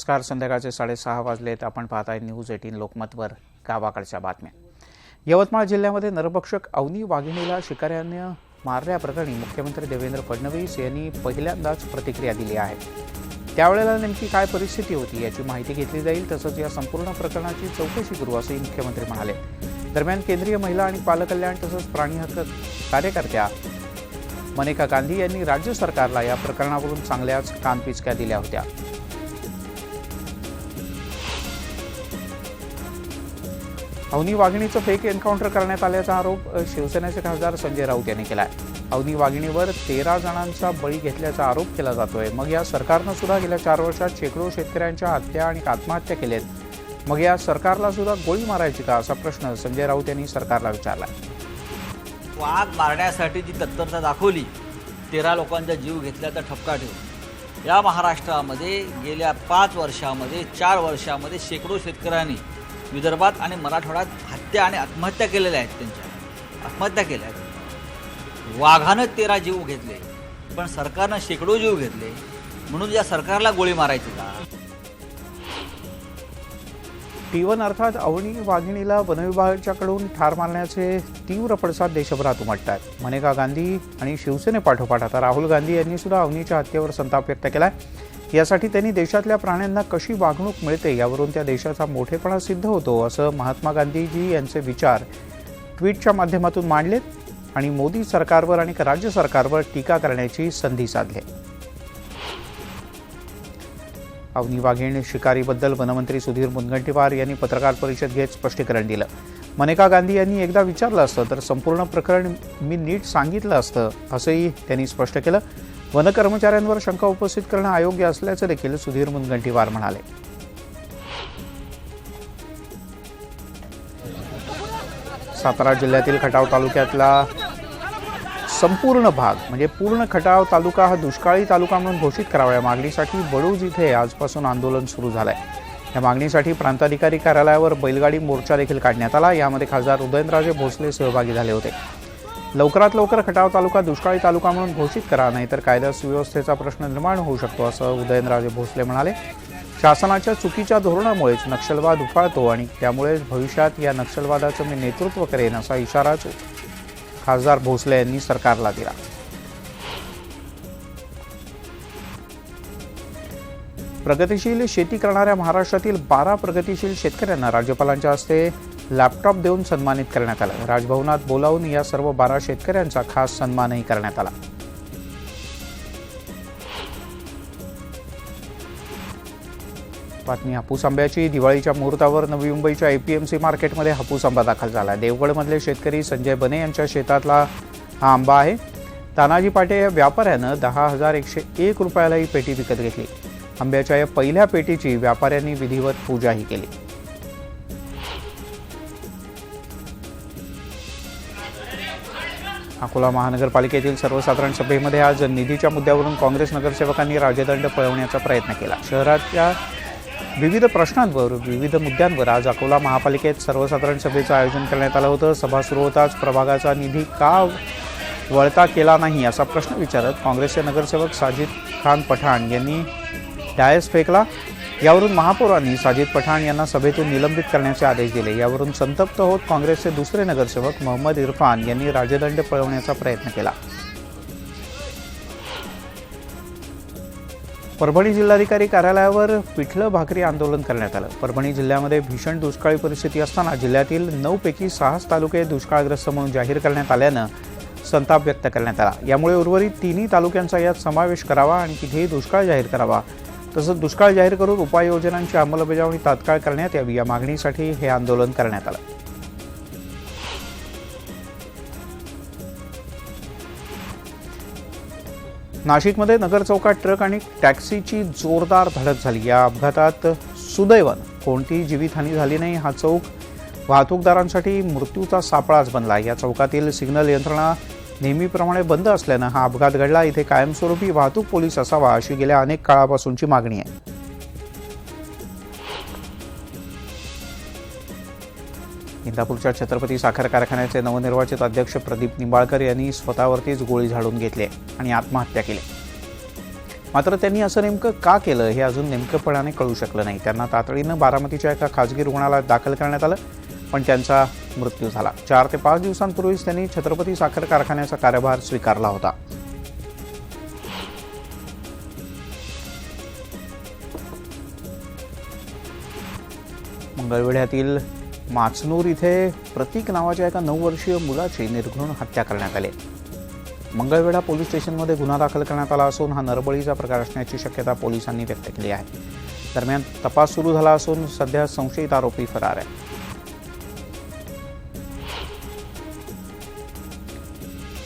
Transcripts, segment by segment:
नमस्कार. संध्याकाळचे साडेसहा वाजलेत. आपण पाहताय न्यूज एटीन लोकमतवर गावाकडच्या बातम्या. यवतमाळ जिल्ह्यामध्ये नरभक्षक अवनी वाघिणीला शिकाऱ्यानं मारल्याप्रकरणी मुख्यमंत्री देवेंद्र फडणवीस यांनी पहिल्यांदाच प्रतिक्रिया दिली आहे. त्यावेळेला नेमकी काय परिस्थिती होती याची माहिती घेतली जाईल तसंच या संपूर्ण प्रकरणाची चौकशी करू असंही मुख्यमंत्री म्हणाले. दरम्यान केंद्रीय महिला आणि बालकल्याण तसंच प्राणी हक्क कार्यकर्त्या मनेका गांधी यांनी राज्य सरकारला या प्रकरणावरून चांगल्याच कानपिचक्या दिल्या होत्या. अवनी वाघिणीचं फेक एन्काउंटर करण्यात आल्याचा आरोप शिवसेनेचे खासदार संजय राऊत यांनी केला आहे अवनी वाघिणीवर तेरा जणांचा बळी घेतल्याचा आरोप केला जातोय. मग या सरकारनं सुद्धा गेल्या चार वर्षात शेकडो शेतकऱ्यांच्या हत्या आणि आत्महत्या केल्यात. मग या सरकारला सुद्धा गोळी मारायची का असा प्रश्न संजय राऊत यांनी सरकारला विचारला. वाघ मारण्यासाठी जी तत्परता दाखवली तेरा लोकांचा जीव घेतल्याचा ठपका ठेवून. या महाराष्ट्रामध्ये गेल्या पाच वर्षामध्ये चार वर्षामध्ये शेकडो शेतकऱ्यांनी विदर्भात आणि मराठवाड्यात हत्या आणि आत्महत्या केलेल्या आहेत त्यांच्या. आत्महत्या केल्या आहेत. वाघानं तेरा जीव घेतले पण सरकारनं शेकडो जीव घेतले. म्हणून या सरकारला गोळी मारायची का? टी वन अर्थात अवनी वाघिणीला वनविभागाच्याकडून ठार मारण्याचे तीव्र पडसाद देशभरात उमटत आहेत. मनेका गांधी आणि शिवसेनेपाठोपाठ आता राहुल गांधी यांनी सुद्धा अवनीच्या हत्येवर संताप व्यक्त केला आहे यासाठी त्यांनी देशातल्या प्राण्यांना कशी वागणूक मिळते यावरून त्या देशाचा मोठेपणा सिद्ध होतो असं महात्मा गांधीजी यांचे विचार ट्विटच्या माध्यमातून मांडलेत आणि मोदी सरकारवर आणि राज्य सरकारवर टीका करण्याची संधी साधली. अवनी वाघीण शिकारीबद्दल वनमंत्री सुधीर मुनगंटीवार यांनी पत्रकार परिषद घेत स्पष्टीकरण दिलं. मनेका गांधी यांनी एकदा विचारलं असतं तर संपूर्ण प्रकरण मी नीट सांगितलं असतं असंही त्यांनी स्पष्ट केलं. वनकर्मचाऱ्यांवर शंका उपस्थित करणं अयोग्य असल्याचं देखील सुधीर मुनगंटीवार म्हणाले. सातारा जिल्ह्यातील खटाव तालुक्यातला संपूर्ण भाग म्हणजे पूर्ण खटाव तालुका हा दुष्काळी तालुका म्हणून घोषित करावा या मागणीसाठी बडूज इथे आजपासून आंदोलन सुरू झालंय. या मागणीसाठी प्रांताधिकारी कार्यालयावर बैलगाडी मोर्चा देखील काढण्यात आला. यामध्ये खासदार उदयनराजे भोसले सहभागी झाले होते. लवकरात लवकर खटाव तालुका दुष्काळी तालुका म्हणून घोषित करा नाहीतर कायदा सुव्यवस्थेचा प्रश्न निर्माण होऊ शकतो असं उदयनराजे भोसले म्हणाले. शासनाच्या चुकीच्या धोरणामुळेच नक्षलवाद उफाळतो आणि त्यामुळेच भविष्यात या नक्षलवादाचं मी नेतृत्व करेन असा इशाराच खासदार भोसले यांनी सरकारला दिला. प्रगतिशील शेती करणाऱ्या महाराष्ट्रातील बारा प्रगतिशील शेतकऱ्यांना राज्यपालांच्या हस्ते लॅपटॉप देऊन सन्मानित करण्यात आलं. राजभवनात बोलावून या सर्व बारा शेतकऱ्यांचा खास सन्मानही करण्यात आला. बातमी हापूस आंब्याची दिवाळीच्या मुहूर्तावर नवी मुंबईच्या एपीएमसी मार्केटमध्ये हापूस आंबा दाखल झाला. देवगडमधले शेतकरी संजय बने यांच्या शेतातला हा आंबा आहे. तानाजी पाटे या व्यापाऱ्यानं दहा हजार एकशे एक रुपयाला ही पेटी विकत घेतली. आंब्याच्या या पहिल्या पेटीची व्यापाऱ्यांनी विधिवत पूजाही केली. अकोला महानगरपालिकेतील सर्वसाधारण सभेमध्ये आज निधीच्या मुद्द्यावरून काँग्रेस नगरसेवकांनी राजदंड पळवण्याचा प्रयत्न केला. शहराच्या विविध प्रश्नांवर विविध मुद्द्यांवर आज अकोला महापालिकेत सर्वसाधारण सभेचं आयोजन करण्यात आलं होतं. सभा सुरू होताच प्रभागाचा निधी का वळता केला नाही असा प्रश्न विचारत काँग्रेसचे नगरसेवक साजिद खान पठाण यांनी डायस फेकला. यावरून महापौरांनी साजिद पठाण यांना सभेतून निलंबित करण्याचे आदेश दिले. यावरून संतप्त होत काँग्रेसचे दुसरे नगरसेवक मोहम्मद इरफान यांनी राजदंड पळवण्याचा प्रयत्न केला. परभणी जिल्हाधिकारी कार्यालयावर पिठलं भाकरी आंदोलन करण्यात आलं. परभणी जिल्ह्यामध्ये भीषण दुष्काळी परिस्थिती असताना जिल्ह्यातील नऊपैकी सहाच तालुके दुष्काळग्रस्त म्हणून जाहीर करण्यात आल्यानं संताप व्यक्त करण्यात आला. यामुळे उर्वरित तिन्ही तालुक्यांचा यात समावेश करावा आणि तिथेही दुष्काळ जाहीर करावा तसंच दुष्काळ जाहीर करून उपाययोजनांची अंमलबजावणी तात्काळ करण्यात यावी या मागणीसाठी हे आंदोलन करण्यात आलं. नाशिकमध्ये नगर चौकात ट्रक आणि टॅक्सीची जोरदार धडक झाली. या अपघातात सुदैवन कोणतीही जीवितहानी झाली नाही. हा चौक वाहतूकदारांसाठी मृत्यूचा सापळाच बनला. या चौकातील सिग्नल यंत्रणा नेहमीप्रमाणे बंद असल्यानं हा अपघात घडला. इथे कायमस्वरूपी वाहतूक पोलीस असावा अशी गेल्या अनेक काळापासूनची मागणी आहे. इंदापूरच्या छत्रपती साखर कारखान्याचे नवनिर्वाचित अध्यक्ष प्रदीप निंबाळकर यांनी स्वतःवरतीच गोळी झाडून घेतली आणि आत्महत्या केली. मात्र त्यांनी असं नेमकं का केलं हे अजून नेमकंपणाने कळू शकलं नाही. त्यांना तातडीनं बारामतीच्या एका खाजगी रुग्णालयात दाखल करण्यात आलं. पण त्यांचा मृत्यू झाला. चार ते पाच दिवसांपूर्वीच त्यांनी छत्रपती साखर कारखान्याचा कार्यभार स्वीकारला होता. मंगळवेढ्यातील माचनूर इथे प्रतीक नावाच्या एका नऊ वर्षीय मुलाची निर्घृण हत्या करण्यात आली. मंगळवेढा पोलीस स्टेशनमध्ये गुन्हा दाखल करण्यात आला असून हा नरबळीचा प्रकार असण्याची शक्यता पोलिसांनी व्यक्त केली आहे. दरम्यान तपास सुरू झाला असून सध्या संशयित आरोपी फरार आहे.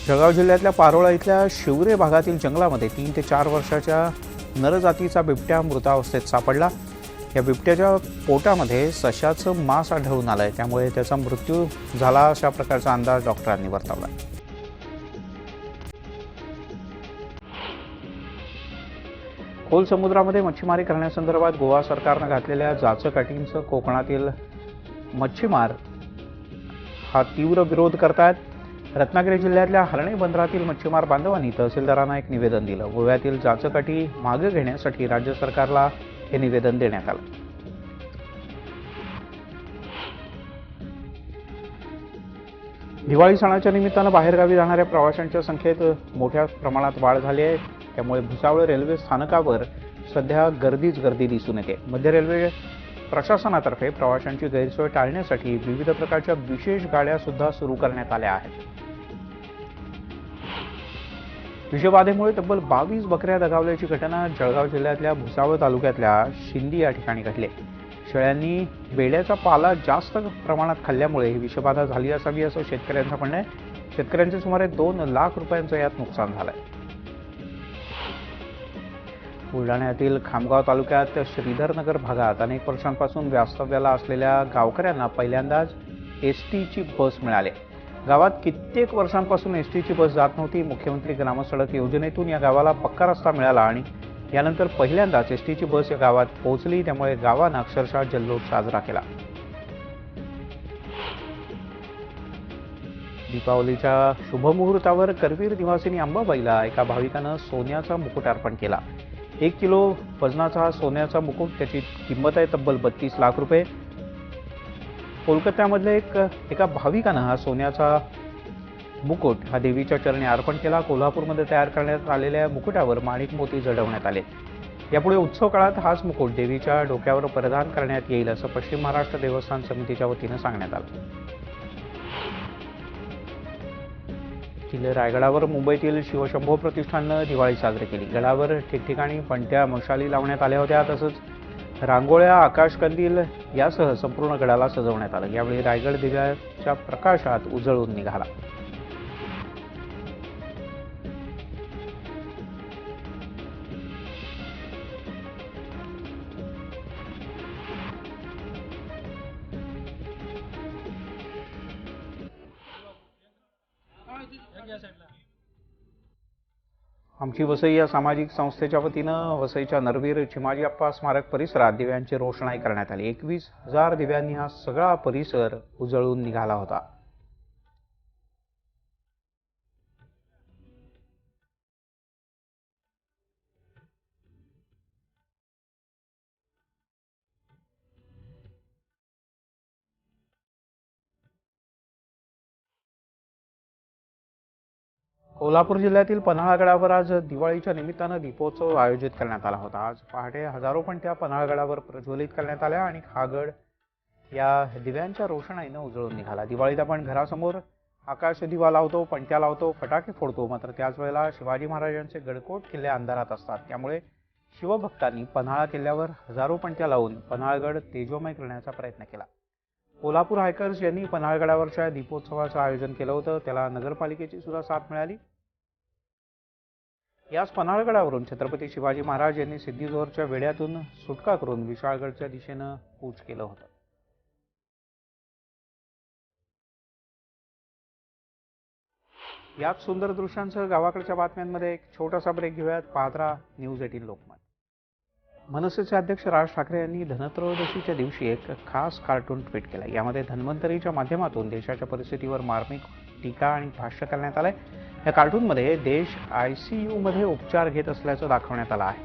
जळगाव जिल्ह्यातल्या पारोळा इथल्या शिवरे भागातील जंगलामध्ये तीन ते चार वर्षाच्या नरजातीचा बिबट्या मृतावस्थेत सापडला. या बिबट्याच्या पोटामध्ये सशाचं मांस आढळून आलंय. त्यामुळे त्याचा मृत्यू झाला अशा प्रकारचा अंदाज डॉक्टरांनी वर्तवला खोल समुद्रामध्ये मच्छीमारी करण्यासंदर्भात गोवा सरकारनं घातलेल्या जाचकाठींचं कोकणातील मच्छीमार हा तीव्र विरोध करतायत. रत्नागिरी जिल्ह्यातल्या हर्णे बंदरातील मच्छीमार बांधवांनी तहसीलदारांना एक निवेदन दिलं. गोव्यातील जाचकाठी मागे घेण्यासाठी राज्य सरकारला हे निवेदन देण्यात आलं. दिवाळी सणाच्या निमित्तानं बाहेरगावी जाणाऱ्या प्रवाशांच्या संख्येत मोठ्या प्रमाणात वाढ झाली आहे. त्यामुळे भुसावळ रेल्वे स्थानकावर सध्या गर्दीच गर्दी दिसून येते. मध्य रेल्वे प्रशासनातर्फे प्रवाशांची गैरसोय टाळण्यासाठी विविध प्रकारच्या विशेष गाड्या सुद्धा सुरू करण्यात आल्या आहेत. विषबाधेमुळे तब्बल बावीस बकऱ्या दगावल्याची घटना जळगाव जिल्ह्यातल्या भुसावळ तालुक्यातल्या शिंदी या ठिकाणी घडली. शेळ्यांनी बेड्याचा पाला जास्त प्रमाणात खाल्ल्यामुळे ही विषबाधा झाली असावी असं शेतकऱ्यांचं म्हणणं आहे. शेतकऱ्यांचे सुमारे दोन लाख रुपयांचं यात नुकसान झालंय. बुलढाण्यातील खामगाव तालुक्यात श्रीधरनगर भागात अनेक वर्षांपासून वास्तव्याला असलेल्या गावकऱ्यांना पहिल्यांदाच एस टीची बस मिळाली. गावात कित्येक वर्षांपासून एस टीची बस जात नव्हती. मुख्यमंत्री ग्रामसडक योजनेतून या गावाला पक्का रस्ता मिळाला आणि यानंतर पहिल्यांदाच एस टीची बस या गावात पोहोचली. त्यामुळे गावानं अक्षरशः जल्लोष साजरा केला. दीपावलीच्या शुभमुहूर्तावर करवीर निवासिनी अंबाबाईला एका भाविकानं सोन्याचा मुकुट अर्पण केला. एक किलो वजनाचा हा सोन्याचा मुकुट त्याची किंमत आहे तब्बल बत्तीस लाख रुपये. कोलकात्यामधल्या एक एका भाविकानं हा सोन्याचा मुकुट हा देवीच्या चरणी अर्पण केला. कोल्हापूरमध्ये तयार करण्यात आलेल्या मुकुटावर माणिक मोती जडवण्यात आले. यापुढे उत्सव काळात हाच मुकुट देवीच्या डोक्यावर परिधान करण्यात येईल असं पश्चिम महाराष्ट्र देवस्थान समितीच्या वतीनं सांगण्यात आलं. येथील रायगडावर मुंबईतील शिवशंभो प्रतिष्ठाननं दिवाळी साजरी केली. गडावर ठिकठिकाणी पणत्या मशाली लावण्यात आल्या होत्या. तसंच रांगोळ्या आकाशकंदील यासह संपूर्ण गडाला सजवण्यात आलं. यावेळी रायगड दिव्याच्या प्रकाशात उजळून निघाला. आमची वसई या सामाजिक संस्थेच्या वतीनं वसईच्या नरवीर चिमाजी अप्पा स्मारक परिसरात दिव्यांची रोषणाई करण्यात आली. एकवीस हजार दिव्यांनी हा सगळा परिसर उजळून निघाला होता. कोल्हापूर जिल्ह्यातील पन्हाळगडावर आज दिवाळीच्या निमित्तानं दीपोत्सव आयोजित करण्यात आला होता. आज पहाटे हजारो पणत्या पन्हाळगडावर प्रज्वलित करण्यात आल्या आणि हा गड या दिव्यांच्या रोषणाईनं उजळून निघाला. दिवाळीत आपण घरासमोर आकाश दिवा लावतो पणत्या लावतो फटाके फोडतो. मात्र त्याच वेळेला शिवाजी महाराजांचे गडकोट किल्ले अंधारात असतात. त्यामुळे शिवभक्तांनी पन्हाळा किल्ल्यावर हजारो पणत्या लावून पन्हाळगड तेजोमय करण्याचा प्रयत्न केला. कोल्हापूर हायकर्स यांनी पन्हाळगडावरच्या दीपोत्सवाचं आयोजन केलं होतं. त्याला नगरपालिकेची सुद्धा साथ मिळाली. याच पन्हाळगडावरून छत्रपती शिवाजी महाराज यांनी सिद्धिजोहरच्या वेड्यातून सुटका करून विशाळगडच्या दिशेनं कूच केलं होतं. याच सुंदर दृश्यांसह गावाकडच्या बातम्यांमध्ये एक छोटासा ब्रेक घेऊयात. पाहत्रा न्यूज एटीन लोकमत. मनसेचे अध्यक्ष राज ठाकरे यांनी धनत्रयोदशीच्या दिवशी एक खास कार्टून ट्विट केलं यामध्ये धन्वंतरीच्या माध्यमातून देशाच्या परिस्थितीवर मार्मिक टीका आणि भाष्य करण्यात आलंय. या कार्टूनमध्ये देश आय सी यूमध्ये उपचार घेत असल्याचं दाखवण्यात आलं आहे.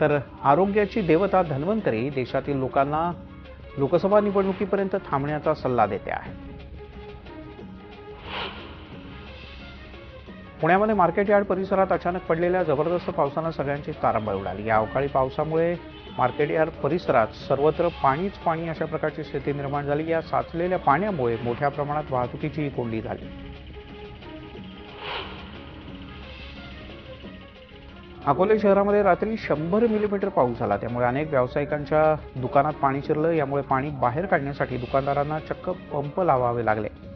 तर आरोग्याची देवता धन्वंतरी देशातील लोकांना लोकसभा निवडणुकीपर्यंत थांबण्याचा सल्ला देते आहे. पुण्यामध्ये मार्केट यार्ड परिसरात अचानक पडलेल्या जबरदस्त पावसानं सगळ्यांची तारांबळ उडाली. या अवकाळी पावसामुळे मार्केट यार्ड परिसरात सर्वत्र पाणीच पाणी अशा प्रकारची स्थिती निर्माण झाली. या साचलेल्या पाण्यामुळे मोठ्या प्रमाणात वाहतुकीची कोंडी झाली. अकोले शहरामध्ये रात्री शंभर मिलीमीटर पाऊस झाला. त्यामुळे अनेक व्यावसायिकांच्या दुकानात पाणी शिरलं. यामुळे पाणी बाहेर काढण्यासाठी दुकानदारांना चक्क पंप लावावे लागले.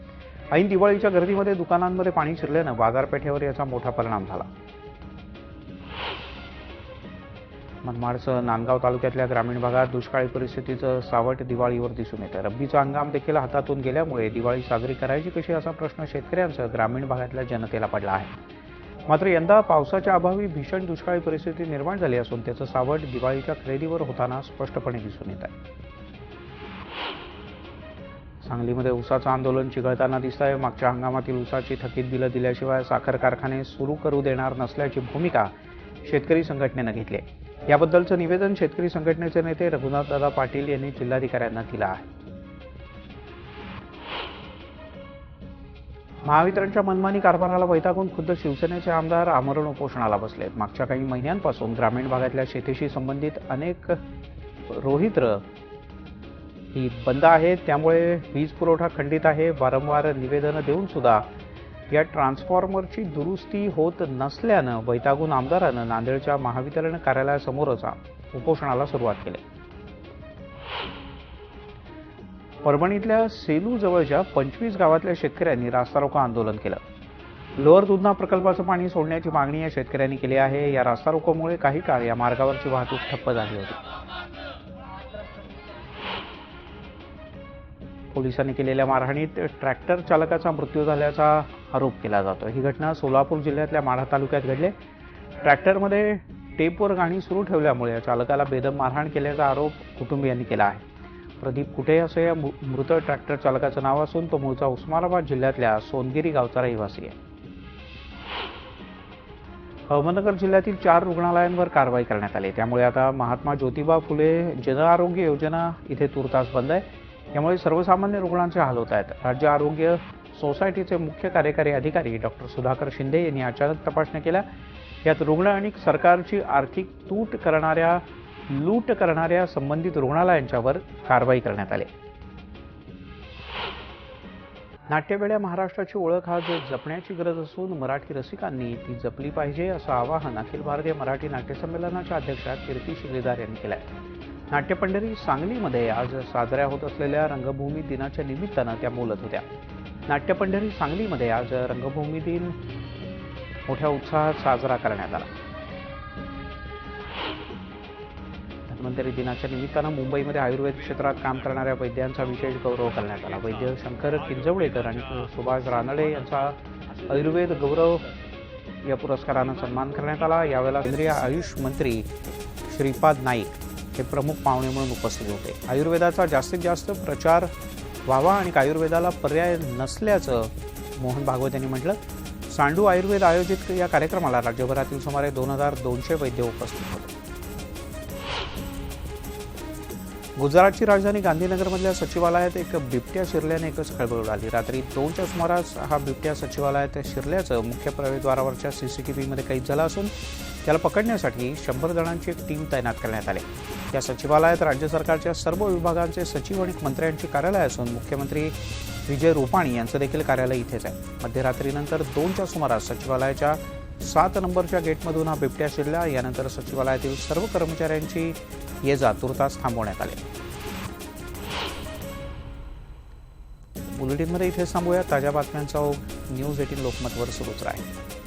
ऐन दिवाळीच्या गर्दीमध्ये दुकानांमध्ये पाणी शिरल्यानं बाजारपेठेवर याचा मोठा परिणाम झाला. मनमाडसह नांदगाव तालुक्यातल्या ग्रामीण भागात दुष्काळी परिस्थितीचं सावट दिवाळीवर दिसून येतं. रब्बीचा हंगाम देखील हातातून गेल्यामुळे दिवाळी साजरी करायची कशी असा प्रश्न शेतकऱ्यांसह ग्रामीण भागातल्या जनतेला पडला आहे. मात्र यंदा पावसाच्या अभावी भीषण दुष्काळी परिस्थिती निर्माण झाली असून त्याचं सावट दिवाळीच्या खरेदीवर होताना स्पष्टपणे दिसून येत आहे. सांगलीमध्ये उसाचं आंदोलन चिघळताना दिसत आहे मागच्या हंगामातील उसाची थकीत बिलं दिल्याशिवाय साखर कारखाने सुरू करू देणार नसल्याची भूमिका शेतकरी संघटनेनं घेतली आहे. याबद्दलचं निवेदन शेतकरी संघटनेचे नेते रघुनाथदादा पाटील यांनी जिल्हाधिकाऱ्यांना दिलं आहे. महावितरणच्या मनमानी कारभाराला वैतागून खुद्द शिवसेनेचे आमदार आमरण उपोषणाला बसलेत मागच्या काही महिन्यांपासून ग्रामीण भागातल्या शेतीशी संबंधित अनेक रोहित्र ही बंद आहेत त्यामुळे वीज पुरवठा खंडित आहे. वारंवार निवेदनं देऊन सुद्धा या ट्रान्सफॉर्मरची दुरुस्ती होत नसल्यानं वैतागून आमदारानं नांदेडच्या महावितरण कार्यालयासमोरच उपोषणाला सुरुवात केली. परभणीतल्या सेलू जवळच्या पंचवीस गावातल्या शेतकऱ्यांनी रास्ता रोको आंदोलन केलं. लोअर दुधना प्रकल्पाचं पाणी सोडण्याची मागणी या शेतकऱ्यांनी केली आहे. या रास्ता रोकोमुळे काही काळ या मार्गावरची वाहतूक ठप्प झाली होती. पोलिसांनी केलेल्या मारहाणीत ट्रॅक्टर चालकाचा मृत्यू झाल्याचा आरोप केला जातो. ही घटना सोलापूर जिल्ह्यातल्या माढा तालुक्यात घडली. ट्रॅक्टरमध्ये टेपवर गाणी सुरू ठेवल्यामुळे या चालकाला बेदम मारहाण केल्याचा आरोप कुटुंबियांनी केला आहे. प्रदीप कुठे असं या मृत ट्रॅक्टर चालकाचं नाव असून तो मूळचा उस्मानाबाद जिल्ह्यातल्या सोनगिरी गावचा रहिवासी आहे. अहमदनगर जिल्ह्यातील चार रुग्णालयांवर कारवाई करण्यात आली. त्यामुळे आता महात्मा ज्योतिबा फुले जनआरोग्य योजना इथे तुर्तास बंद आहे. यामुळे सर्वसामान्य रुग्णांचे हाल होत आहेत. राज्य आरोग्य सोसायटीचे मुख्य कार्यकारी अधिकारी डॉक्टर सुधाकर शिंदे यांनी अचानक तपासण्या केल्या. यात रुग्ण आणि सरकारची आर्थिक तूट करणाऱ्या लूट करणाऱ्या संबंधित रुग्णालयांच्यावर कारवाई करण्यात आली. नाट्यवेड्या महाराष्ट्राची ओळख आज जपण्याची गरज असून मराठी रसिकांनी ती जपली पाहिजे असं आवाहन अखिल भारतीय मराठी नाट्य संमेलनाच्या अध्यक्षा कीर्ती शिलेदार यांनी केलं आहे नाट्यपंढरी सांगलीमध्ये आज साजऱ्या होत असलेल्या रंगभूमी दिनाच्या निमित्तानं त्या बोलत होत्या. नाट्यपंढरी सांगलीमध्ये आज रंगभूमी दिन मोठ्या उत्साहात साजरा करण्यात आला. धन्वंतरी दिनाच्या निमित्तानं मुंबईमध्ये आयुर्वेद क्षेत्रात काम करणाऱ्या वैद्यांचा विशेष गौरव करण्यात आला. वैद्य शंकर किंजवडेकर आणि सुभाष रानडे यांचा आयुर्वेद गौरव या पुरस्कारानं सन्मान करण्यात आला. यावेळेला केंद्रीय आयुष मंत्री श्रीपाद नाईक हे प्रमुख पाहुणे म्हणून उपस्थित होते. आयुर्वेदाचा जास्तीत जास्त प्रचार व्हावा आणि आयुर्वेदाला पर्याय नसल्याचं मोहन भागवत यांनी म्हटलं. सांडू आयुर्वेद आयोजित या कार्यक्रमाला राज्यभरातील सुमारे दोन हजार दोनशे वैद्य उपस्थित होते. गुजरातची राजधानी गांधीनगरमधल्या सचिवालयात एक बिबट्या शिरल्याने एकच खळबळ उडाली. रात्री दोनच्या सुमारास हा बिबट्या सचिवालयात शिरल्याचं मुख्य प्रवेशद्वारावरच्या सीसीटीव्हीमध्ये कैद झालं असून त्याला पकडण्यासाठी शंभर जणांची एक टीम तैनात करण्यात आली. या सचिवालयात राज्य सरकारच्या सर्व विभागांचे सचिव आणि मंत्र्यांची कार्यालय असून मुख्यमंत्री विजय रुपाणी यांचं देखील कार्यालय इथेच आहे. मध्यरात्रीनंतर दोनच्या सुमारास सचिवालयाच्या सात नंबरच्या गेटमधून हा बिबट्या शिरला. यानंतर सचिवालयातील सर्व कर्मचाऱ्यांची ये जा तुर्तास थांबवण्यात आले. बुलेटिनमध्ये इथेच थांबूया. ताज्या बातम्यांचा न्यूज एटीन लोकमतवर सुरूच राहील.